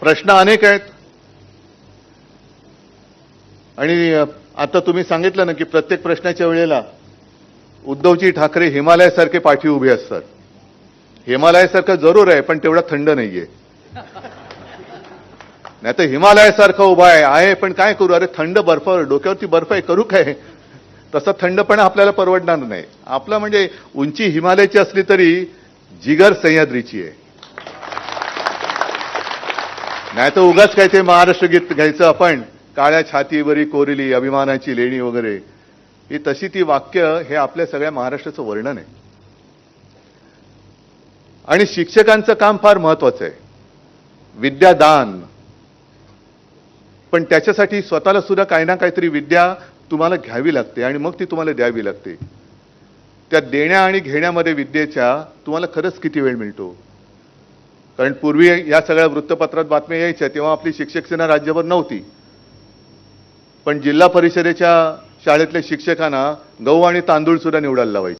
प्रश्न अनेक आहेत. आणि आता तुम्ही सांगितलं ना की प्रत्येक प्रश्नाच्या वेळेला उद्धवजी ठाकरे हिमालयासारखे पाठी उभे असतात. हिमालयासारखं जरूर आहे पण तेवढा थंड नाहीये. नाही तर हिमालयासारखं उभा आहे आहे पण काय करू? अरे थंड बर्फ डोक्यावरती बर्फ आहे करू काय? तसा थंडपणा आपल्याला परवडणार नाही. आपलं म्हणजे उंची हिमालयाची असली तरी जिगर सह्याद्रीची आहे. नाही तर उगाच काय ते महाराष्ट्र गीत घ्यायचं आपण. काळ्या छातीवरी कोरिली अभिमानाची लेणी वगैरे. ही तशी ती वाक्य हे आपल्या सगळ्या महाराष्ट्राचं वर्णन आहे. आणि शिक्षकांचं काम फार महत्वाचं आहे. विद्यादान पण त्याच्यासाठी स्वतःला सुद्धा काही ना काहीतरी विद्या तुम्हाला घ्यावी लागते आणि मग ती तुम्हाला द्यावी लागते. त्या देण्या आणि घेण्यामध्ये विद्येच्या तुम्हाला खरंच किती वेळ मिळतो? कारण पूर्वी या सगळ्या वृत्तपत्रात बातम्या यायच्या तेव्हा आपली शिक्षक सेना राज्यभर नव्हती. पण जिल्हा परिषदेच्या शाळेतल्या शिक्षकांना गहू आणि तांदूळ सुद्धा निवडायला लावायचे.